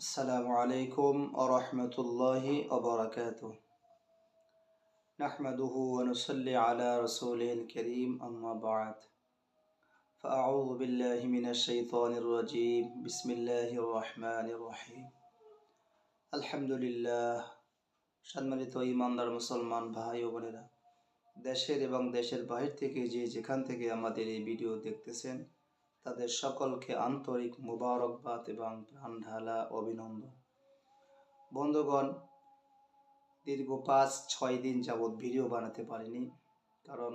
السلام عليكم ورحمة الله وبركاته نحمده ونصلي على رسوله الكريم أما بعد فأعوذ بالله من الشيطان الرجيم بسم الله الرحمن الرحيم الحمد لله সম্মানিত ইমানদার মুসলমান ভাই ও বোনেরা দেশের এবং দেশের বাহির থেকে যে যেখান থেকে আমাদের এই ভিডিও দেখতেছেন তাদের সকলকে আন্তরিক মুবারকবাদ এবং প্রাণ ঢালা অভিনন্দন। বন্ধুগণ, দীর্ঘ পাঁচ, ছয় দিন যাবৎ ভিডিও বানাতে পারিনি, কারণ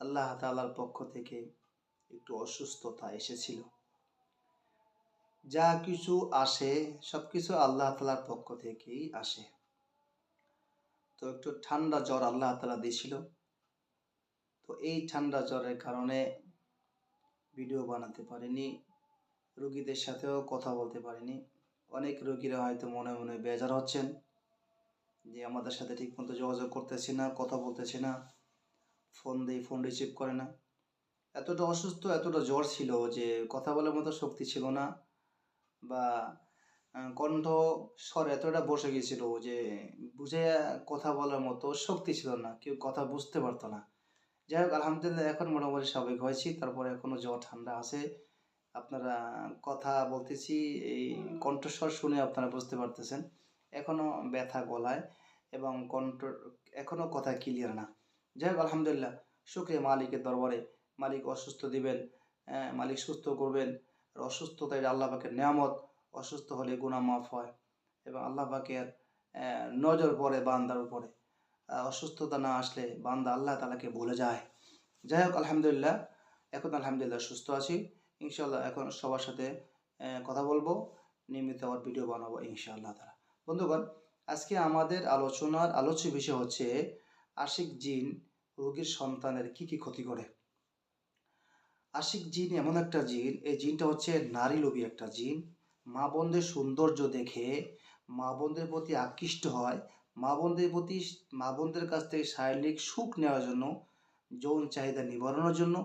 আল্লাহ তালার পক্ষ থেকে একটু অসুস্থতা এসেছিল। যা কিছু আসে সব কিছু আল্লাহ তালার পক্ষ থেকেই আসে। তো একটু ঠান্ডা জ্বর আল্লাহ তালা দিয়েছিল তো এই ঠান্ডা জ্বরের কারণে ভিডিও বানাতে পারিনি, রুগীদের সাথেও কথা বলতে পারিনি। অনেক রুগীরা হয়তো মনে মনে বেজার হচ্ছেন যে আমাদের সাথে ঠিকমতো যোগাযোগ করতেছি না, কথা বলতেছি না, ফোন দিই ফোন রিসিভ করে না। এতটা অসুস্থ, এতটা জ্বর ছিল যে কথা বলার মতো শক্তি ছিল না বা কণ্ঠ স্বর এতটা বসে গেছিল যে বুঝে কথা বলার মতো শক্তি ছিল না, কেউ কথা বুঝতে পারতো না। যাই হোক, আলহামদুলিল্লাহ এখন মোটামুটি স্বাভাবিক হয়েছি। তারপরে এখনও জ্বর, ঠান্ডা আছে। আপনারা কথা বলতেছি, এই কণ্ঠস্বর শুনে আপনারা বুঝতে পারতেছেন। এখনও ব্যথা গলায় এবং কণ্ঠ, এখনও কথা ক্লিয়ার না। যাই হোক, আলহামদুলিল্লাহ, শুক্রিয়া মালিকের দরবারে। মালিক অসুস্থ দিবেন মালিক সুস্থ করবেন। আর অসুস্থতা এটা আল্লাহ নিয়ামত, অসুস্থ হলে গুণা মাফ হয়। এবং আল্লাহ পাকের নজর পড়ে বান্দার উপরে। অসুস্থতা না আসলে বান্দা আল্লাহ তালাকে ভুলে যায়। যাই হোক, আলহামদুলিল্লাহ, এখন আলহামদুলিল্লাহ সুস্থ আছি। ইনশাল্লাহ এখন সবার সাথে কথা বলব, নিয়মিত আবার ভিডিও বানাবো ইনশাআল্লাহ তারা বন্ধুগণ, আজকে আমাদের আলোচনার আলোচ্য বিষয় হচ্ছে আশিক জিন রোগীর সন্তানের কি কি ক্ষতি করে। আশিক জিন এমন একটা জিন, এই জিনটা হচ্ছে নারী লোভী একটা জিন। মা বোনদের সৌন্দর্য দেখে মা বোনদের প্রতি আকৃষ্ট হয় মা বোনদের প্রতি মা বোনদের কাছ থেকে শারীরিক সুখ নেওয়ার জন্য, যৌন চাহিদা নিবারণের জন্য,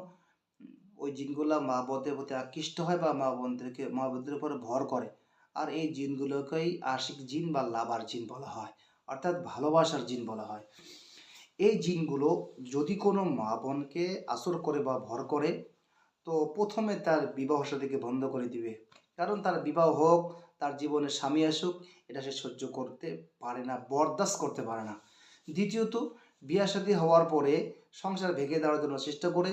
ওই জিনগুলা মা বোনদের প্রতি আকৃষ্ট হয় বা মা বোনদেরকে মা বোনদের উপরে ভর করে। আর এই জিনগুলোকেই আশিক জিন বা লাভার জিন বলা হয়, অর্থাৎ ভালোবাসার জিন বলা হয়। এই জিনগুলো যদি কোনো মা বোনকে আসর করে বা ভর করে, তো প্রথমে তার বিবাহ সাথীকে বন্ধ করে দিবে। কারণ তার বিবাহ হোক তার জীবনে স্বামী আসুক, এটা সে সহ্য করতে পারে না, বরদাস্ত করতে পারে না। দ্বিতীয়ত, বিয়া শাদী হওয়ার পরে সংসার ভেঙে দেওয়ার জন্য চেষ্টা করে,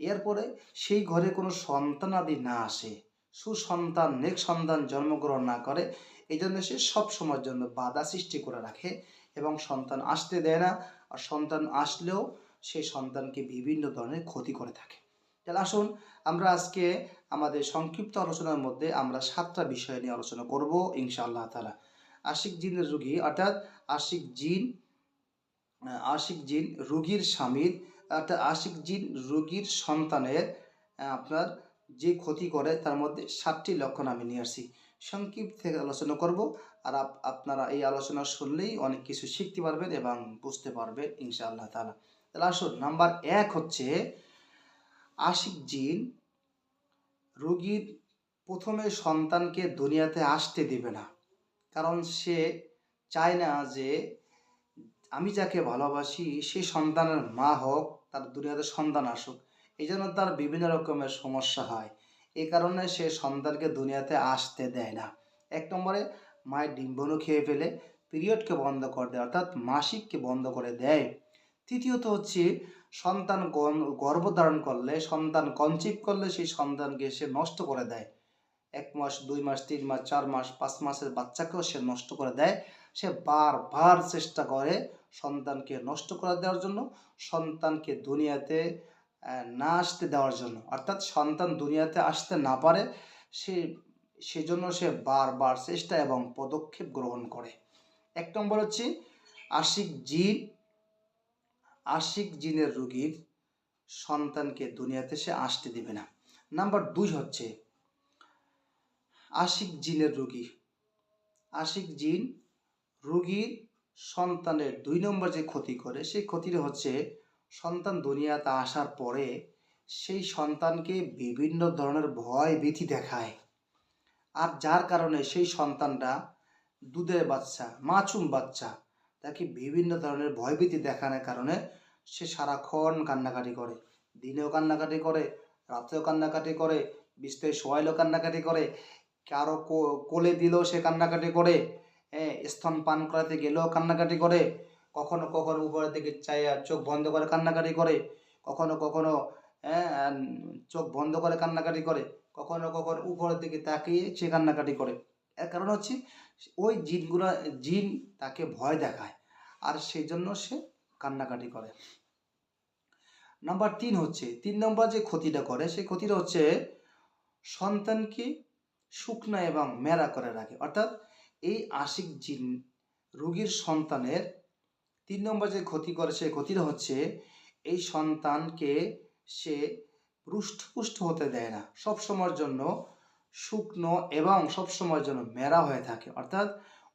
এরপরে সেই ঘরে কোনো সন্তানাদি না আসে, সুসন্তান, নেক সন্তান জন্মগ্রহণ না করে এই জন্য সে সব সময়ের জন্য বাধা সৃষ্টি করে রাখে এবং সন্তান আসতে দেয় না, আর সন্তান আসলেও সেই সন্তানকে বিভিন্ন ধরনের ক্ষতি করে থাকে। তাহলে আসুন, আমরা আজকে আমাদের সংক্ষিপ্ত আলোচনার মধ্যে আমরা সাতটা বিষয় নিয়ে আলোচনা করব, ইনশাআল্লাহ তালা আশিক জিনের রুগী, অর্থাৎ আশিক জিন আশিক জিন রুগীর স্বামীর অর্থাৎ আশিক জিন রুগীর সন্তানের আপনার যে ক্ষতি করে তার মধ্যে সাতটি লক্ষণ আমি নিয়ে আসি সংক্ষিপ্ত থেকে আলোচনা করব, আর আপ- আপনারা এই আলোচনা শুনলেই অনেক কিছু শিখতে পারবেন এবং বুঝতে পারবেন, ইনশাআল্লাহ তালা তাহলে আসুন, নাম্বার এক হচ্ছে আশিক জিন রোগীর প্রথমে সন্তানকে দুনিয়াতে আসতে দিবে না। কারণ সে চায় না যে আমি যাকে ভালোবাসি, সে সন্তানের মা হোক, তার দুনিয়াতে সন্তান আসুক। এই জন্য তার বিভিন্ন রকমের সমস্যা হয়। এই কারণে সে সন্তানকে দুনিয়াতে আসতে দেয় না। এক নম্বরে, মায়ের ডিম্বনু খেয়ে ফেলে, পিরিয়ডকে বন্ধ করে দেয়, অর্থাৎ মাসিককে বন্ধ করে দেয়। তৃতীয়ত হচ্ছে সন্তান গর্ভধারণ করলে, সন্তান কনচিভ করলে সেই সন্তানকে সে নষ্ট করে দেয়। এক মাস, দুই মাস, তিন মাস, চার মাস, পাঁচ মাসের বাচ্চাকেও সে নষ্ট করে দেয়। সে বারবার চেষ্টা করে সন্তানকে নষ্ট করে দেওয়ার জন্য, সন্তানকে দুনিয়াতে না আসতে দেওয়ার জন্য। অর্থাৎ সন্তান দুনিয়াতে আসতে না পারে, সে, সেজন্য সে বারবার চেষ্টা এবং পদক্ষেপ গ্রহণ করে। এক নম্বর হচ্ছে আশিক জিন আশিক জিনের রোগীর সন্তানকে দুনিয়াতে সে আসতে দেবে না। নাম্বার দুই হচ্ছে, আশিক জিনের রোগী। আশিক জিন রোগীর সন্তানের দুই নম্বর যে ক্ষতি করে, সেই ক্ষতিটা হচ্ছে সন্তান দুনিয়াতে আসার পরে সেই সন্তানকে বিভিন্ন ধরনের ভয় ভীতি দেখায়। আর যার কারণে সেই সন্তানটা দুধের বাচ্চা, মাছুম বাচ্চা তাকে বিভিন্ন ধরনের ভয়ভীতি দেখানোর কারণে সে সারাক্ষণ কান্নাকাটি করে, দিনেও কান্নাকাটি করে, রাতেও কান্নাকাটি করে বিস্তারে শোয়াইলেও কান্নাকাটি করে, কারও কোলে দিলেও সে কান্নাকাটি করে হ্যাঁ স্তন পান করাতে গেলেও কান্নাকাটি করে, কখনো কখনো উপরের দিকে চাইয়া চোখ বন্ধ করে কান্নাকাটি করে, কখনো কখনো হ্যাঁ চোখ বন্ধ করে কান্নাকাটি করে, কখনো কখনো উপরের দিকে তাকিয়ে সে কান্নাকাটি করে। এর কারণ হচ্ছে ওই জিনগুলো, জিন তাকে ভয় দেখায় আর সেই জন্য সে কান্নাকাটি করে। নাম্বার তিন হচ্ছে, তিন নম্বর যে ক্ষতিটা করে, সেই ক্ষতিটা হচ্ছে সন্তানকে শুকনা এবং মেরা করে রাখে। অর্থাৎ এই আশিক জিন, রোগীর সন্তানের তিন নম্বর যে ক্ষতি করে, সেই ক্ষতিটা হচ্ছে এই সন্তানকে সে রুষ্টপুষ্ট হতে দেয় না। সব সময়ের জন্য শুকনো এবং সব সময়ের জন্য মেরা হয়ে থাকে। অর্থাৎ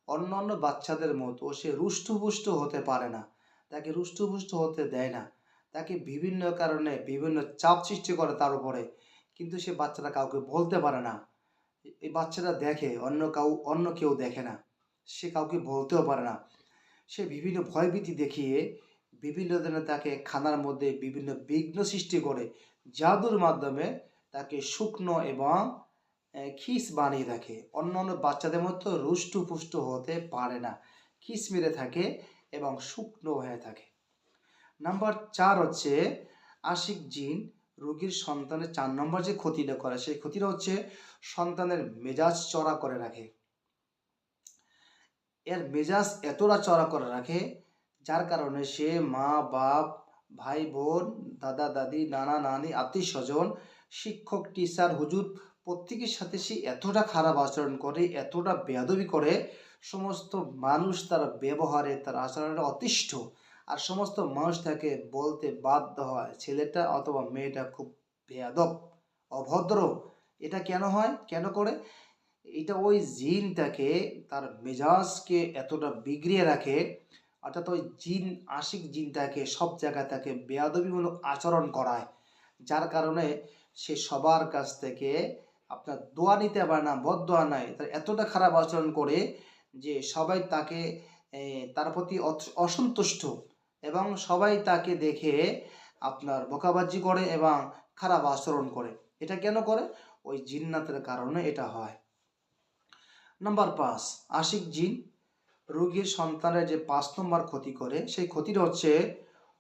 অন্য অন্য বাচ্চাদের মতো সে রুষ্টপুষ্ট হতে পারে না। তাকে রুষ্টপুষ্ট হতে দেয় না। তাকে বিভিন্ন কারণে বিভিন্ন চাপ সৃষ্টি করে তার উপরে। কিন্তু সে বাচ্চাটা কাউকে বলতে পারে না। এই বাচ্চাটা দেখে অন্য কাউ, অন্য কেউ দেখে না। সে কাউকে বলতেও পারে না। সে বিভিন্ন ভয়ভীতি দেখিয়ে বিভিন্ন দিনে তাকে খানার মধ্যে বিভিন্ন বিঘ্ন সৃষ্টি করে। জাদুর মাধ্যমে তাকে শুকনো এবং খিস বানিয়ে থাকে। অন্য অন্য বাচ্চাদের মতো রুষ্টু পুষ্ট হতে পারে না। খিস মেরে থাকে এবং শুকনো হয়ে থাকে। নাম্বার চার হচ্ছে আশিক জিন, রোগীর সন্তানের চার নম্বর যে ক্ষতিটা করে, সেই ক্ষতিটা হচ্ছে সন্তানের মেজাজ চড়া করে রাখে। এর মেজাজ এতটা চড়া করে রাখে, যার কারণে সে মা, বাপ, ভাই, বোন, দাদা, দাদি, নানা, নানি আত্মীয় স্বজন শিক্ষক, টিচার, হুজুর প্রত্যেকের সাথে সে এতটা খারাপ আচরণ করে, এতটা বেয়াদবি করে, সমস্ত মানুষ তার ব্যবহারে, তার আচরণে অতিষ্ঠ। আর সমস্ত মানুষ তাকে বলতে বাধ্য হয়, ছেলেটা অথবা মেয়েটা খুব বেয়াদব, অভদ্র। এটা কেন হয়? কেন করে? এটা ওই জিনটাকে তার মেজাজকে এতটা বিগড়িয়ে রাখে, অর্থাৎ ওই জিন, আশিক জিনটাকে সব জায়গায় তাকে বেয়াদবিমূলক আচরণ করায়। যার কারণে সে সবার কাছ থেকে আপনার দোয়া নিতে পারে না বদোয়া নাই। তার এতটা খারাপ আচরণ করে যে সবাই তাকে তার প্রতি অসন্তুষ্ট এবং সবাই তাকে দেখে আপনার বোকাবাজি করে এবং খারাপ আচরণ করে। এটা কেন করে? ওই জিন্নাতের কারণে এটা হয়। নাম্বার পাঁচ, আশিক জিন রোগীর সন্তানের যে পাঁচ নম্বর ক্ষতি করে, সেই ক্ষতিটা হচ্ছে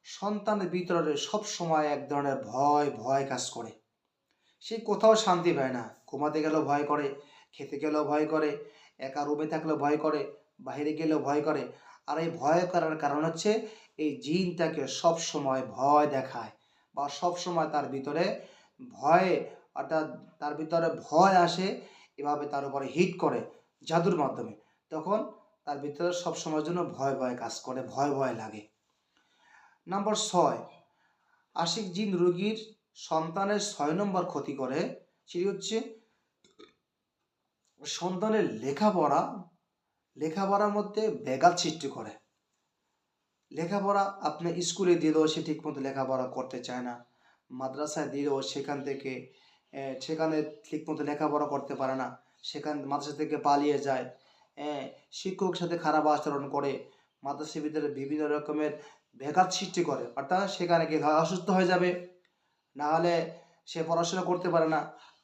সন্তানের ভিতরে সব সময় এক ধরনের ভয় ভয় কাজ করে। সে কোথাও শান্তি পায় না। ঘুমাতে গেলেও ভয় করে, খেতে গেলেও ভয় করে, একা রুমে থাকলেও ভয় করে, বাইরে গেলেও ভয় করে। আর এই ভয় করার কারণ হচ্ছে এই জিন তাকে সব সময় ভয় দেখায় বা সব সময় তার ভিতরে ভয়ে অর্থাৎ তার ভিতরে ভয় আসে, এভাবে তার উপরে হিট করে জাদুর মাধ্যমে। তখন তার ভিতরে সব সময়ের জন্য ভয় ভয় কাজ করে, ভয় ভয় লাগে। নাম্বার ছয়, আশিক জিন রোগীর সন্তানের ছয় নম্বর ক্ষতি করে, সেটি হচ্ছে সন্তানের লেখাপড়া, লেখাপড়ার মধ্যে ব্যাঘাত সৃষ্টি করে। লেখাপড়া আপনি স্কুলে দিয়ে দিলেও সে ঠিকমতো লেখাপড়া করতে চায় না। মাদ্রাসায় দিয়ে দিলেও সেখান থেকে সেখানে ঠিকমতো লেখাপড়া করতে পারে না। সেখান মাদ্রাসা থেকে পালিয়ে যায়। শিক্ষক সাথে খারাপ আচরণ করে। মাদ্রাসার ভিতরে বিভিন্ন রকমের ব্যাঘাত সৃষ্টি করে। অর্থাৎ সেখানে গিয়ে অসুস্থ হয়ে যাবে। না হলে সে পড়াশোনা করতে পারে না,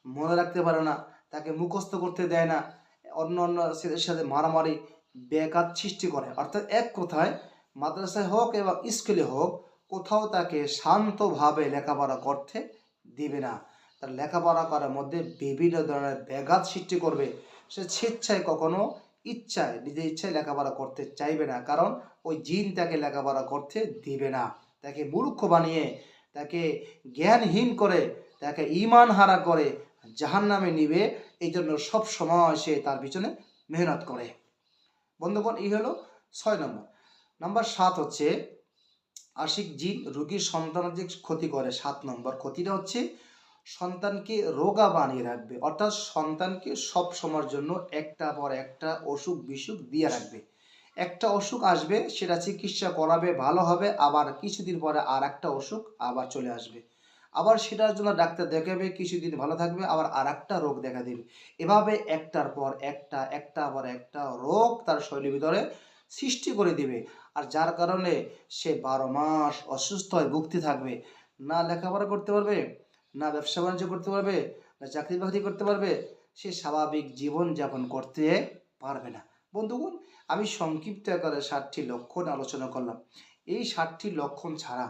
মনে রাখতে পারে না। তাকে মুখস্থ করতে দেয় না। অন্য অন্য ছেলের সাথে মারামারি, ব্যাঘাত সৃষ্টি করে। অর্থাৎ এক কথায়, মাদ্রাসায় হোক এবং স্কুলে হোক, কোথাও তাকে শান্তভাবে লেখাপড়া করতে দিবে না। তার লেখাপড়া করার মধ্যে বিভিন্ন ধরনের ব্যাঘাত সৃষ্টি করবে। সে স্বেচ্ছায় কখনো ইচ্ছায়, নিজের ইচ্ছায় লেখাপড়া করতে চাইবে না। কারণ ওই জিন তাকে লেখাপড়া করতে দিবে না। তাকে মূর্খ বানিয়ে, তাকে জ্ঞানহীন করে, তাকে ইমান হারা করে জাহান নামে নিবে এই জন্য সব সময় সে তার পিছনে মেহনত করে। বন্ধুগণ, এই হলো ছয় নম্বর। নাম্বার সাত হচ্ছে আশিক জিন রোগীর সন্তানের যে ক্ষতি করে, সাত নম্বর ক্ষতিটা হচ্ছে সন্তানকে রোগা বানিয়ে রাখবে। অর্থাৎ সন্তানকে সব সময়ের জন্য একটা পর একটা অসুখ বিসুখ দিয়ে রাখবে। একটা অসুখ আসবে, সেটা চিকিৎসা করাবে, ভালো হবে, আবার কিছুদিন পরে আর একটা অসুখ আবার চলে আসবে। আবার সেটার জন্য ডাক্তার দেখাবে, কিছুদিন ভালো থাকবে, আবার আর একটা রোগ দেখা দেবে। এভাবে একটার পর একটা একটা আবার একটা রোগ তার শরীরের ভিতরে সৃষ্টি করে দিবে। আর যার কারণে সে বারো মাস অসুস্থ হয়ে ভুগতে থাকবে। না লেখাপড়া করতে পারবে, না ব্যবসা বাণিজ্য করতে পারবে, না চাকরি বাকরি করতে পারবে, সে স্বাভাবিক জীবন যাপন করতে পারবে না। বন্ধুগণ, আমি সংক্ষিপ্ত আকারে ষাটটি লক্ষণ আলোচনা করলাম। এই ষাটটি লক্ষণ ছাড়া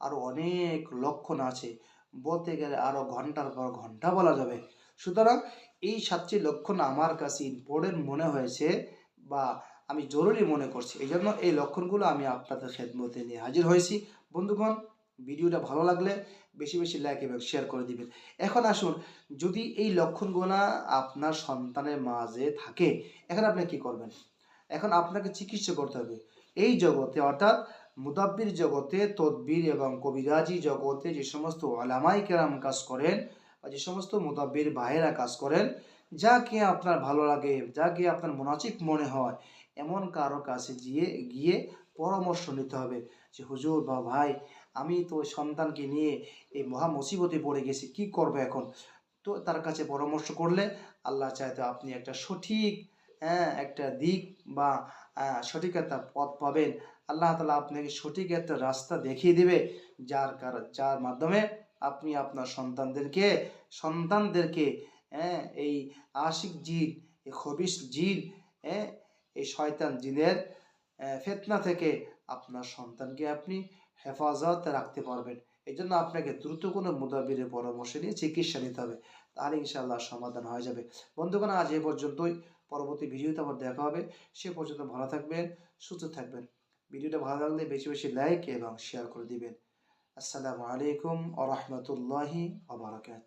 আরও অনেক লক্ষণ আছে। বলতে গেলে আরও ঘণ্টার পর ঘণ্টা বলা যাবে। সুতরাং এই সাতটি লক্ষণ আমার কাছে ইম্পর্টেন্ট মনে হয়েছে বা আমি জরুরি মনে করছি। এই জন্য এই লক্ষণগুলো আমি আপনাদের খেদমতে নিয়ে হাজির হয়েছি। বন্ধুগণ, ভিডিওটা ভালো লাগলে বেশি বেশি লাইক এবং শেয়ার করে দিবেন। এখন আসুন, যদি এই লক্ষণগুলো আপনার সন্তানের মাঝে থাকে, এখন আপনি কি করবেন? এখন আপনাকে চিকিৎসা করতে হবে। এই জগতে অর্থাৎ মুদাব্বির জগতে, তদবির এবং কবিরাজি জগতে যে সমস্ত আলামাই কেরাম কাজ করেন বা যে সমস্ত মুদাব্বির ভাইয়েরা কাজ করেন যাকে আপনার ভালো লাগে যাকে আপনার মনাচিক মনে হয়, এমন কারও কাছে গিয়ে গিয়ে পরামর্শ নিতে হবে যে, হুজুর বা ভাই, আমি তো সন্তানকে নিয়ে এই মহা মুসিবতে পড়ে গেছি, কি করব এখন? তো তার কাছে পরামর্শ করলে আল্লাহ চাইতে আপনি একটা সঠিক হ্যাঁ একটা দিক বা সঠিক একটা পথ পাবেন। আল্লাহ তালা আপনাকে সঠিক একটা রাস্তা দেখিয়ে দিবে, যার যার মাধ্যমে আপনি আপনার সন্তানদেরকে সন্তানদেরকে হ্যাঁ এই আশিক জিন, এই খবিস জিন হ্যাঁ এই শয়তান জিনের ফেতনা থেকে আপনার সন্তানকে আপনি হেফাজত রাখতে পারবেন। এই জন্য আপনাকে দ্রুত কোনো মুদাবিরের পরামর্শ নিয়ে চিকিৎসা নিতে হবে, তাহলে ইনশাআল্লাহ সমাধান হয়ে যাবে। বন্ধুগণ, আজ এ পর্যন্তই। পরবর্তী ভিডিওতে আবার দেখা হবে। সে পর্যন্ত ভালো থাকবেন, সুস্থ থাকবেন। ভিডিওটা ভালো লাগলে বেশি বেশি লাইক এবং শেয়ার করে দিবেন। আসসালামু আলাইকুম আ রহমতুল্লাহি আবরাকাত